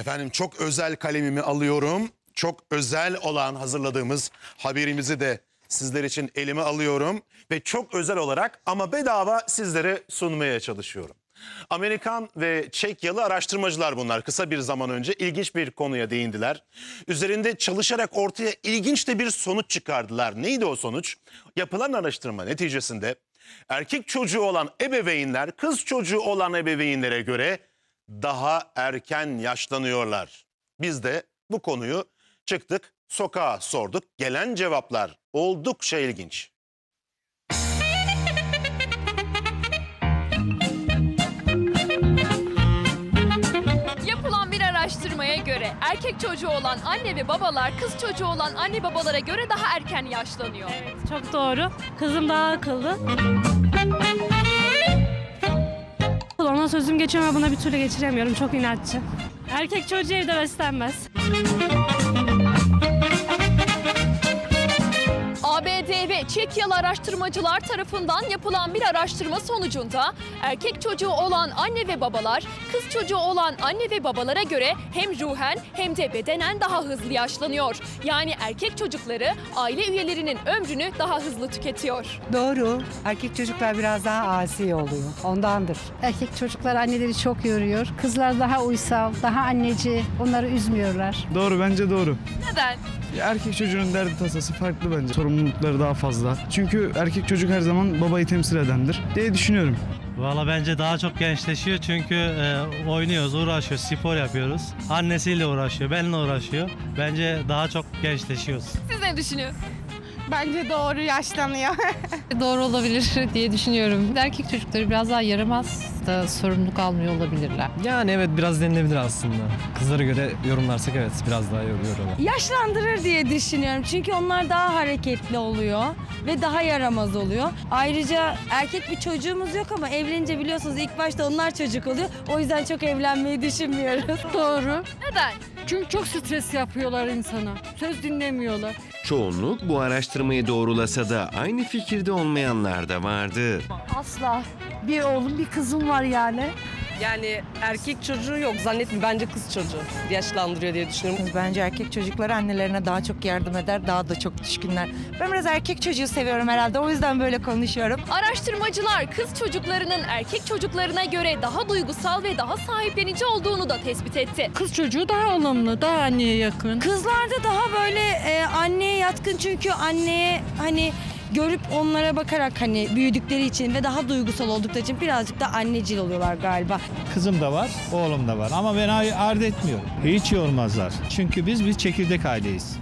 Efendim çok özel kalemimi alıyorum. Çok özel olan hazırladığımız haberimizi de sizler için elime alıyorum. Ve çok özel olarak ama bedava sizlere sunmaya çalışıyorum. Amerikan ve Çekyalı araştırmacılar bunlar. Kısa bir zaman önce ilginç bir konuya değindiler. Üzerinde çalışarak ortaya ilginç de bir sonuç çıkardılar. Neydi o sonuç? Yapılan araştırma neticesinde erkek çocuğu olan ebeveynler kız çocuğu olan ebeveynlere göre daha erken yaşlanıyorlar. Biz de bu konuyu çıktık, sokağa sorduk. Gelen cevaplar oldukça ilginç. Yapılan bir araştırmaya göre erkek çocuğu olan anne ve babalar kız çocuğu olan anne babalara göre daha erken yaşlanıyor. Çok doğru. Kızım daha akıllı. Ona sözüm geçiyor ama buna bir türlü geçiremiyorum. Çok inatçı. Erkek çocuğu evde beslenmez. Çekyalı araştırmacılar tarafından yapılan bir araştırma sonucunda erkek çocuğu olan anne ve babalar kız çocuğu olan anne ve babalara göre hem ruhen hem de bedenen daha hızlı yaşlanıyor. Yani erkek çocukları aile üyelerinin ömrünü daha hızlı tüketiyor. Doğru. Erkek çocuklar biraz daha asi oluyor. Ondandır. Erkek çocuklar anneleri çok yoruyor. Kızlar daha uysal, daha anneci. Onları üzmüyorlar. Doğru bence doğru. Neden? Erkek çocuğunun derdi tasası farklı bence. Sorumlulukları daha fazla. Çünkü erkek çocuk her zaman babayı temsil edendir diye düşünüyorum. Valla bence daha çok gençleşiyor çünkü e, oynuyoruz, uğraşıyoruz, spor yapıyoruz. Annesiyle uğraşıyor, benimle uğraşıyor. Bence daha çok gençleşiyoruz. Siz ne düşünüyorsunuz? Bence doğru yaşlanıyor. Doğru olabilir diye düşünüyorum. Erkek çocukları biraz daha yaramaz da sorumluluk almıyor olabilirler. Yani evet biraz denilebilir aslında. Kızlara göre yorumlarsak evet biraz daha yoruyorlar. Yaşlandırır diye düşünüyorum. Çünkü onlar daha hareketli oluyor ve daha yaramaz oluyor. Ayrıca erkek bir çocuğumuz yok ama evlenince biliyorsunuz ilk başta onlar çocuk oluyor. O yüzden çok evlenmeyi düşünmüyoruz. Doğru. Neden? Çünkü çok stres yapıyorlar insana. Söz dinlemiyorlar. Çoğunluk bu araştırmayı doğrulasa da aynı fikirde olmayanlar da vardı. Asla. Bir oğlum bir kızım var yani. Yani erkek çocuğu yok zannetmiyorum. Bence kız çocuğu yaşlandırıyor diye düşünüyorum. Bence erkek çocuklar annelerine daha çok yardım eder, daha da çok düşkünler. Ben biraz erkek çocuğu seviyorum herhalde. O yüzden böyle konuşuyorum. Araştırmacılar kız çocuklarının erkek çocuklarına göre daha duygusal ve daha sahiplenici olduğunu da tespit etti. Kız çocuğu daha olumlu, daha anneye yakın. Kızlarda daha böyle e, anneye yatkın çünkü anneye hani görüp onlara bakarak hani büyüdükleri için ve daha duygusal oldukları için birazcık da annecil oluyorlar galiba. Kızım da var, oğlum da var ama ben ard etmiyorum. Hiç yormazlar. Çünkü biz bir çekirdek aileyiz.